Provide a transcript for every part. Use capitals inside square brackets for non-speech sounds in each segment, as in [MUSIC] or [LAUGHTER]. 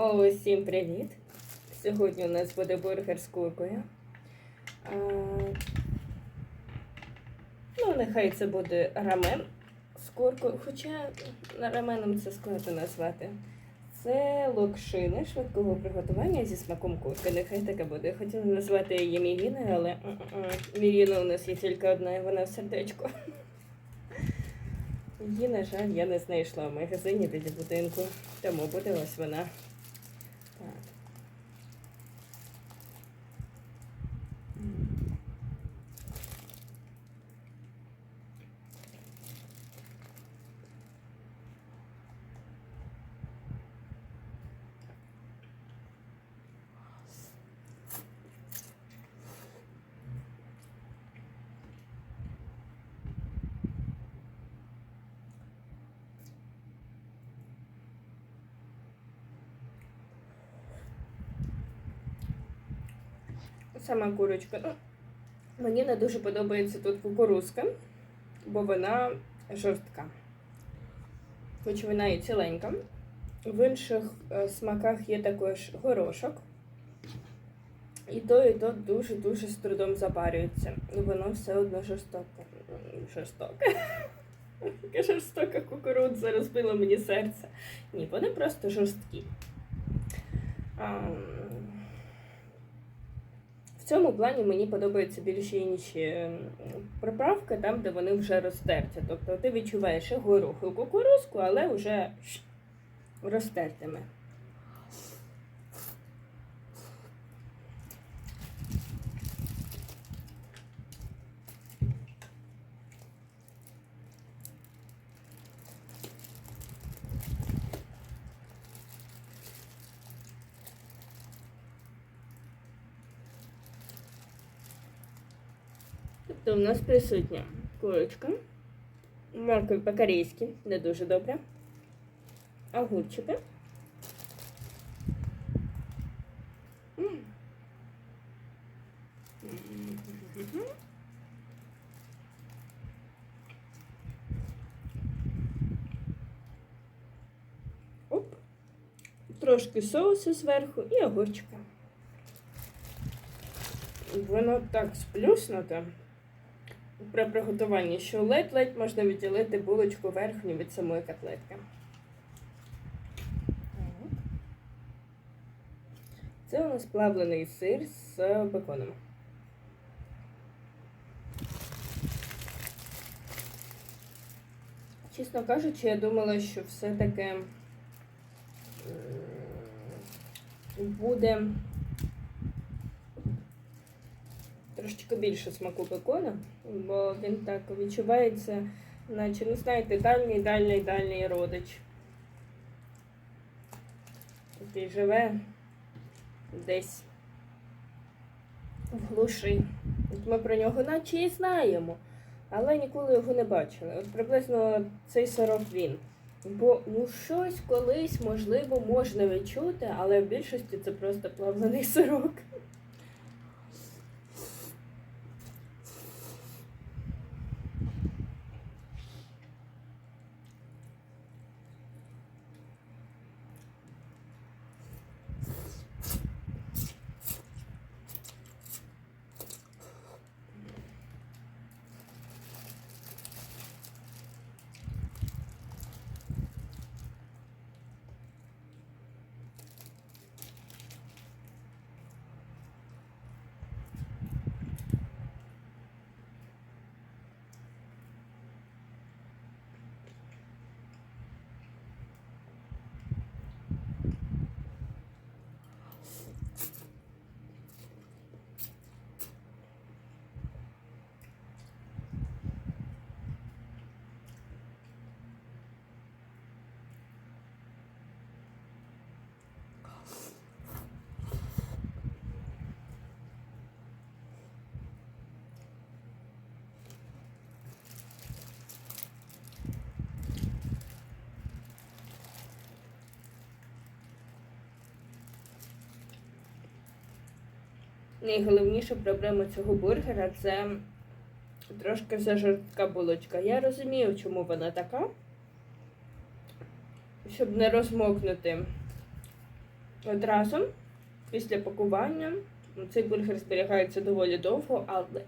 О, всім привіт! Сьогодні у нас буде бургер з куркою. А, ну, нехай це буде рамен з куркою, хоча раменом це складно назвати. Це локшини швидкого приготування зі смаком курки. Нехай таке буде. Хотіла назвати її мівіною, але м-м-м, у нас є тільки одна, і вона в сердечку. Її, на жаль, я не знайшла в магазині біля будинку, тому буде ось вона. Так. Сама курочка. Ну, мені не дуже подобається тут кукурузка, бо вона жорстка. Хоч вона і ціленька. В інших е, смаках є також горошок. І то, і то дуже-дуже з трудом запарюється. І воно все одно жорстоке. Жорстоке. Яка жорстока кукурудза розбила мені серце. Ні, вони просто жорсткі. В цьому плані мені подобаються більше інші приправки, там, де вони вже розтерті. Тобто ти відчуваєш горох, і кукурузку, але вже розтертими. Тобто в нас присутня курочка, морква по-корейськи, не дуже добре, огурчики. Оп. Трошки соусу зверху і огурчика. Воно так сплюснуте при приготуванні, що ледь-ледь можна відділити булочку верхню від самої котлетки. Це у нас плавлений сир з беконом. Чесно кажучи, я думала, що все-таки буде трошечки більше смаку бекона, бо він так відчувається, наче, ну знаєте, дальній, дальній, дальній родич. Який живе десь в глуші. Ми про нього наче і знаємо, але ніколи його не бачили. От приблизно цей сирок він. Бо ну щось колись, можливо, можна відчути, але в більшості це просто плавлений сирок. Найголовніша проблема цього бургера це трошки зажорстка булочка. Я розумію, чому вона така. Щоб не розмокнути одразу після пакування ну, цей бургер зберігається доволі довго, але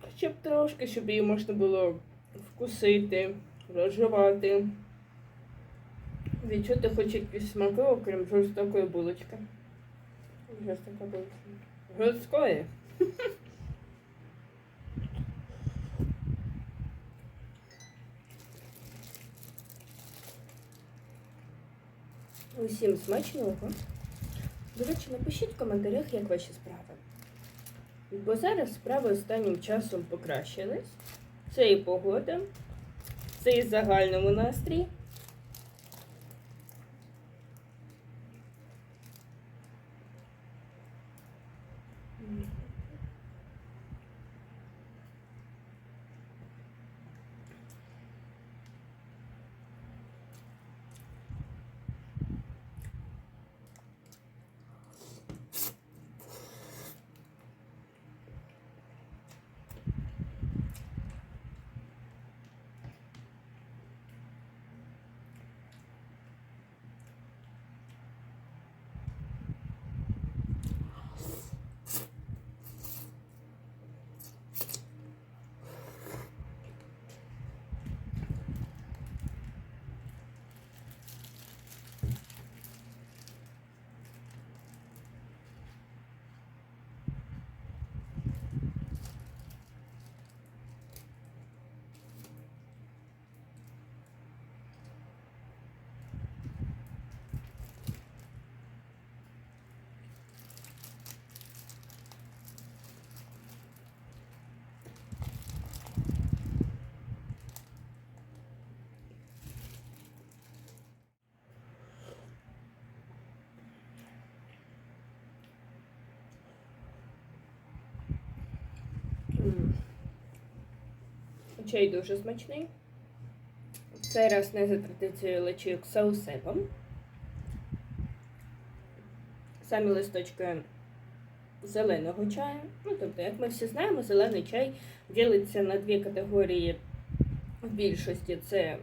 хоча б трошки, щоб її можна було вкусити, розживати, відчути хоч якісь смаки, окрім жорстокої булочки. Жорстока булочка. Жорсткої. [LAUGHS] Усім смачного. До речі, напишіть в коментарях, як ваші справи. Бо зараз справи останнім часом покращились. Це і погода, це і загальному настрій. Peace. Чай дуже смачний. Цей раз не за традицією лечик саусепом. Самі листочки зеленого чаю. Ну, тобто, як ми всі знаємо, зелений чай ділиться на дві категорії в більшості це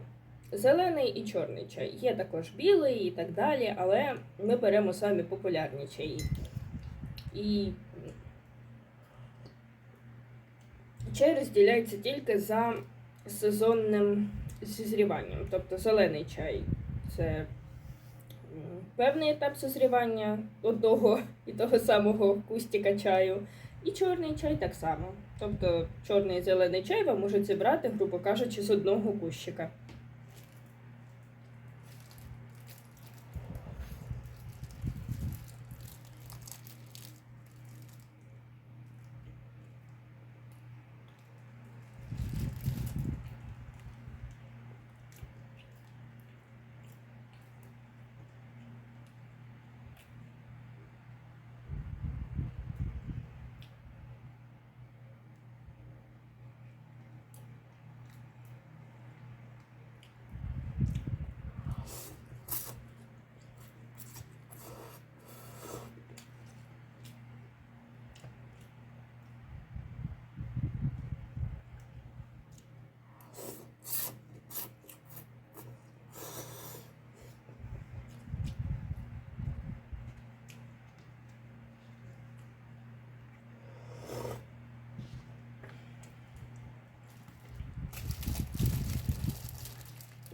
зелений і чорний чай. Є також білий і так далі, але ми беремо самі популярні чаї. І чай розділяється тільки за сезонним зізріванням. Тобто зелений чай це певний етап созрівання одного і того самого кустика чаю. І чорний чай так само. Тобто чорний і зелений чай вам можуть зібрати, грубо кажучи, з одного кущика.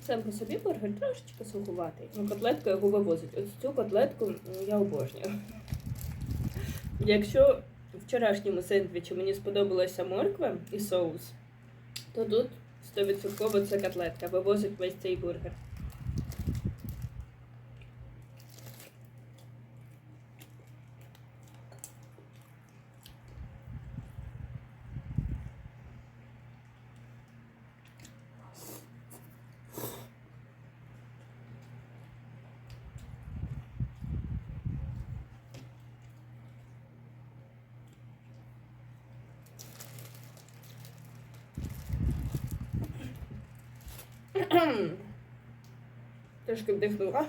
Сам по собі бургер трошечки сухуватий. Ну, котлетка його вивозить. Ось цю котлетку я обожнюю. Якщо в вчорашньому сендвічі мені сподобалася морква і соус, то тут 100% це котлетка. Вивозить весь цей бургер. Трошки вдихнула.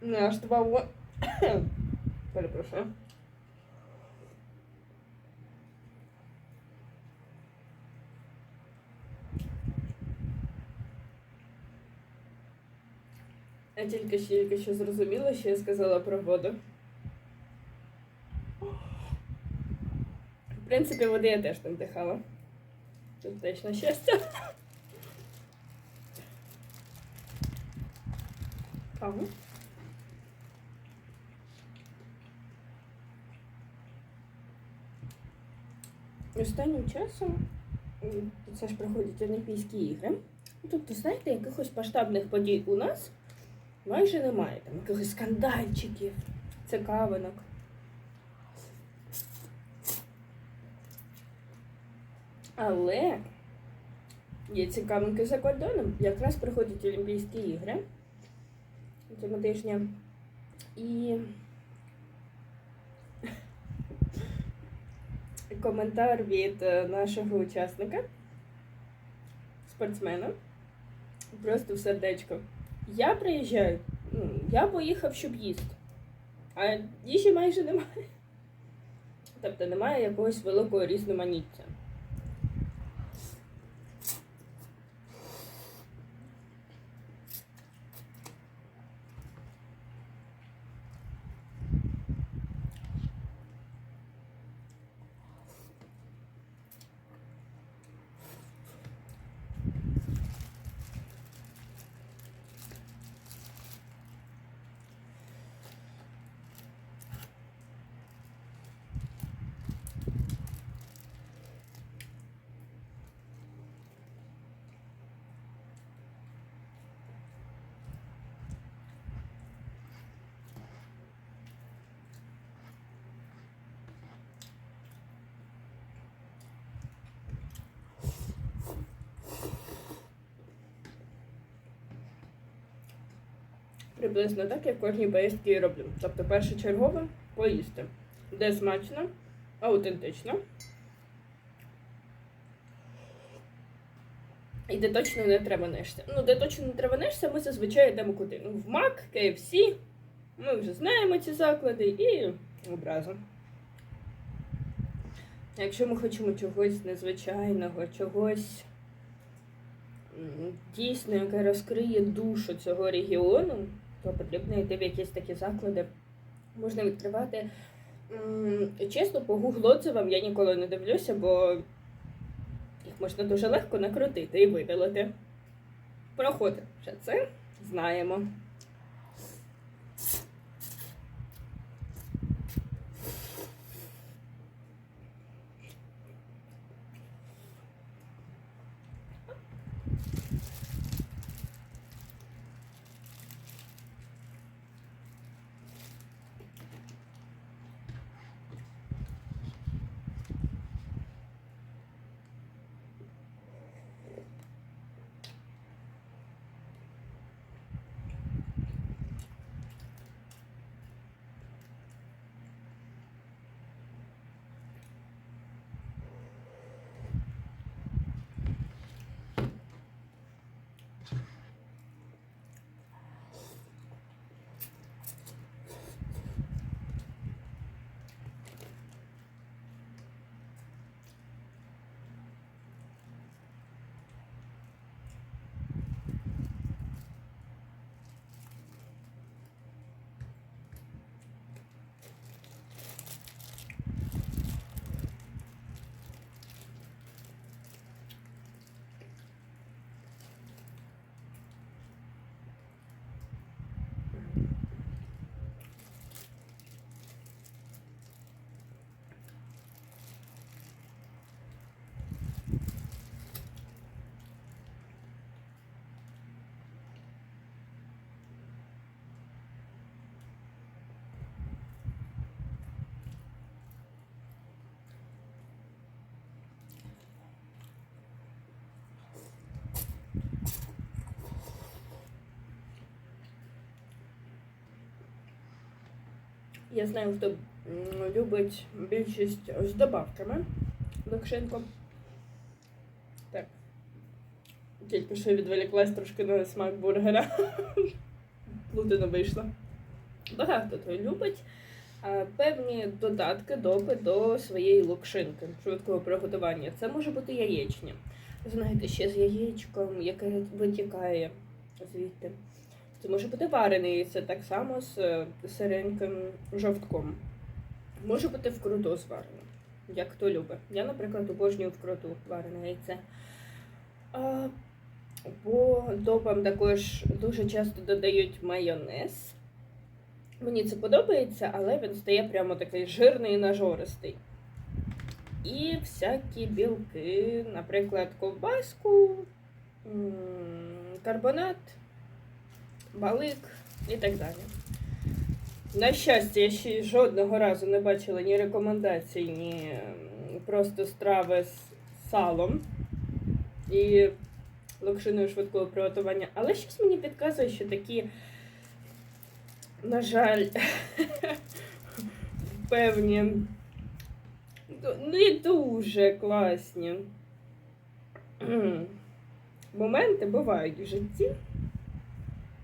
Не аж два Перепрошую. Я тільки ще тільки що зрозуміла, що я сказала про воду. В принципі, води я теж там дихала. Тут теж щастя. Ага. Останнім часом це ж проходять Олімпійські ігри. Тобто, знаєте, якихось масштабних подій у нас майже немає. Там якихось скандальчиків, цікавинок. Але є цікавинки за кордоном. Якраз проходять Олімпійські ігри цього тижня. І коментар від е, нашого учасника, спортсмена, просто в сердечко. Я приїжджаю, ну, я поїхав, щоб їсти, а їжі майже немає. Тобто немає якогось великого різноманіття. Приблизно так, як кожній поїздки і роблю. Тобто першочергове поїсти. Де смачно, аутентично. І де точно не треба нешся. Ну, де точно не треба нешся, ми зазвичай йдемо куди. Ну, в Мак, KFC. Ми вже знаємо ці заклади і образом. Якщо ми хочемо чогось незвичайного, чогось дійсно, яке розкриє душу цього регіону, то потрібно йти в якісь такі заклади. Можна відкривати. Чесно, по гуглу отзивам я ніколи не дивлюся, бо їх можна дуже легко накрутити і видалити. Проходимо вже це, знаємо. Я знаю, хто любить більшість з добавками локшинку. Так. Тільки що відволіклась трошки на смак бургера. [LAUGHS] Плутина вийшла. Багато хто любить певні додатки допи до своєї локшинки швидкого приготування. Це може бути яєчня. Знаєте, ще з яєчком, яке витікає звідти. Це може бути варений яйце так само з е, сиреньким жовтком. Може бути вкруту зварено, як хто любить. Я, наприклад, обожнюю вкруту варене яйце. А, бо допам також дуже часто додають майонез. Мені це подобається, але він стає прямо такий жирний і нажористий. І всякі білки, наприклад, ковбаску, карбонат, балик і так далі. На щастя, я ще жодного разу не бачила ні рекомендацій, ні просто страви з салом і локшиною швидкого приготування. Але щось мені підказує, що такі, на жаль, [LAUGHS] певні не дуже класні моменти бувають в житті.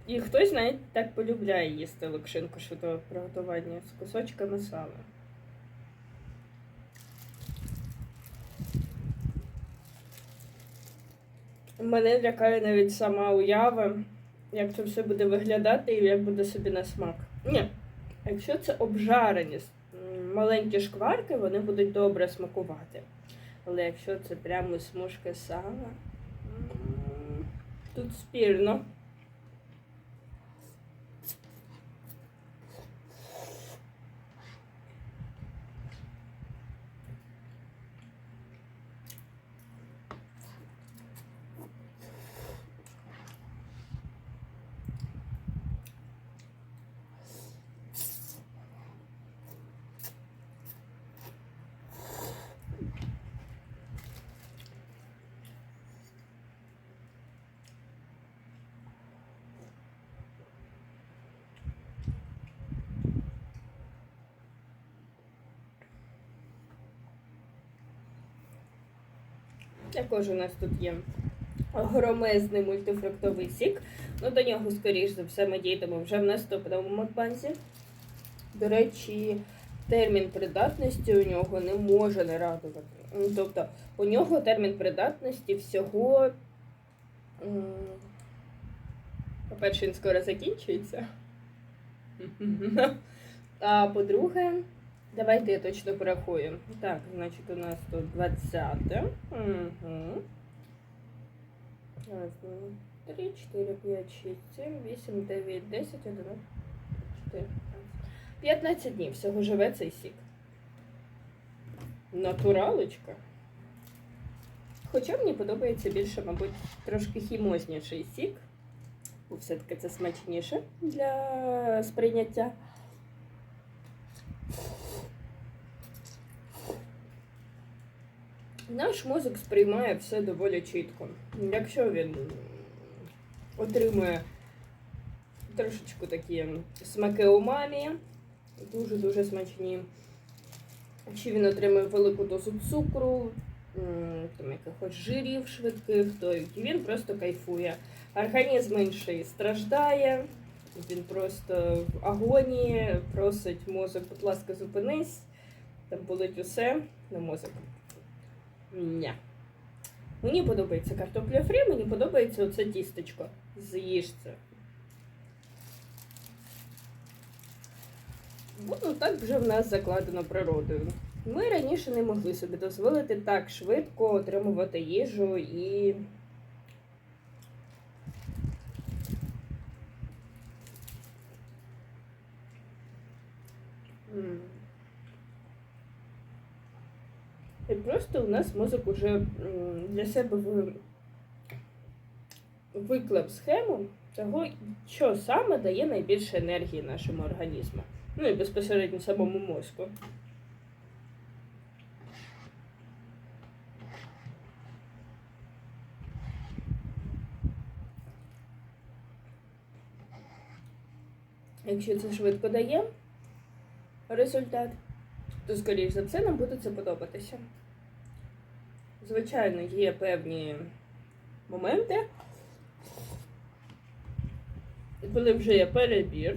І хтось навіть так полюбляє їсти локшинку швидкого приготування з кусочками сала. Мене лякає навіть сама уява, як це все буде виглядати і як буде собі на смак. Ні, якщо це обжарені маленькі шкварки, вони будуть добре смакувати. Але якщо це прямо смужки сала, тут спірно. Також у нас тут є громезний мультифруктовий сік. Ну, до нього, скоріш за все, ми дійдемо вже в наступному макбанзі. До речі, термін придатності у нього не може не радувати. Ну, Тобто, у нього термін придатності всього. По-перше, він скоро закінчується. [LAUGHS] А по-друге, Давайте я точно порахую. Так, значить, у нас тут 20. Угу. Раз, два, три, 4, 5, 6, 7, 8, 9, 10, 11, 14, 15 днів всього живе цей сік. Натуралочка. Хоча мені подобається більше, мабуть, трошки хімозніший сік. Бо все-таки це смачніше для сприйняття. Наш мозок сприймає все доволі чітко. Якщо він отримує трошечку такі смаки умамі, дуже-дуже смачні. Чи він отримує велику дозу цукру, там якихось жирів швидких, то він просто кайфує. Організм інший страждає, він просто в агонії, просить мозок, будь ласка, зупинись, там болить усе на мозок. Ня. Мені подобається картопля фрі, мені подобається оце тістечко. З'їж це. Ну, так вже в нас закладено природою. Ми раніше не могли собі дозволити так швидко отримувати їжу і. М. І просто у нас мозок уже для себе виклав схему того, що саме дає найбільше енергії нашому організму. Ну і безпосередньо самому мозку. Якщо це швидко дає результат, то, скоріш за все, нам буде це подобатися. Звичайно, є певні моменти, коли вже є перебір.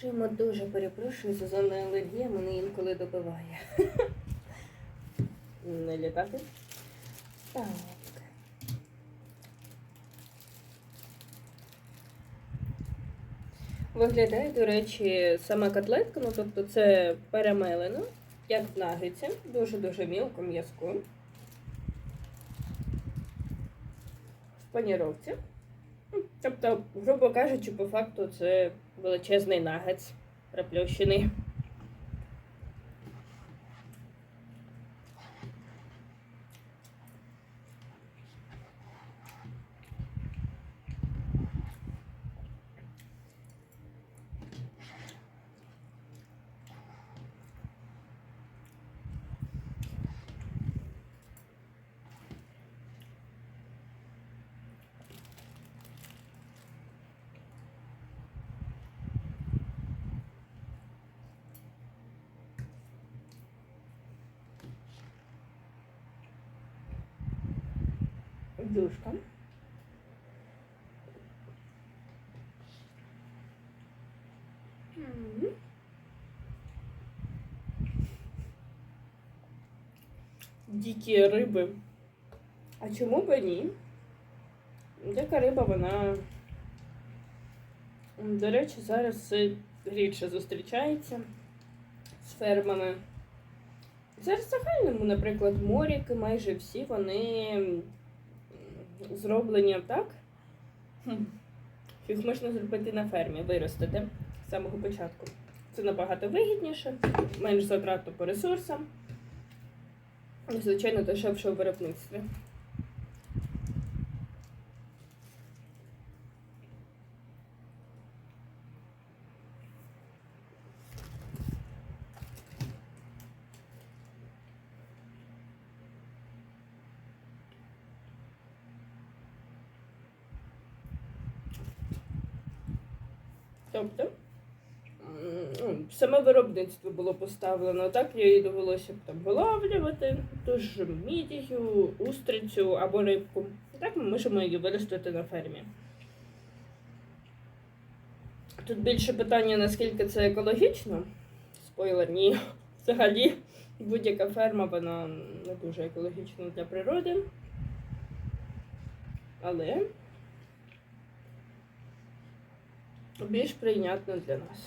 Шимо дуже перепрошую, сезонна алергія мене інколи добиває. Не літати. Так. Виглядає, до речі, сама котлетка, ну тобто це перемелено, як в дуже-дуже мілко м'язку. В паніровці. Тобто, грубо кажучи, по факту це величезний нагець приплющений. Дюшка. М. Дикі риби. А чому б ні? Дика риба, вона, до речі, зараз все рідше зустрічається з фермами. Зараз в загальному, наприклад, моріки майже всі вони м, зроблені так. Їх можна зробити на фермі, виростити з самого початку. Це набагато вигідніше, менш затратно по ресурсам. Звичайно, дешевше у виробництві. Тобто ну, саме виробництво було поставлено, так їй довелося б там вилавлювати, тож мідію, устрицю або рибку. Так ми можемо її виростити на фермі. Тут більше питання, наскільки це екологічно. Спойлер, ні. Взагалі, будь-яка ферма, вона не дуже екологічна для природи. Але більш прийнятно для нас.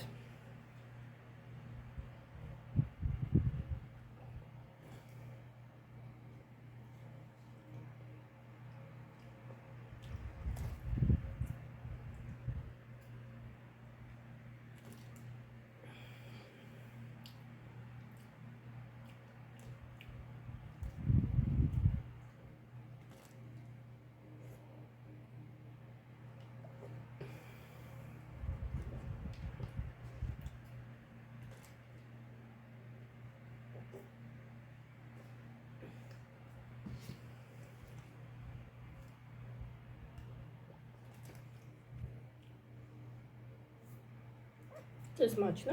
Це смачно.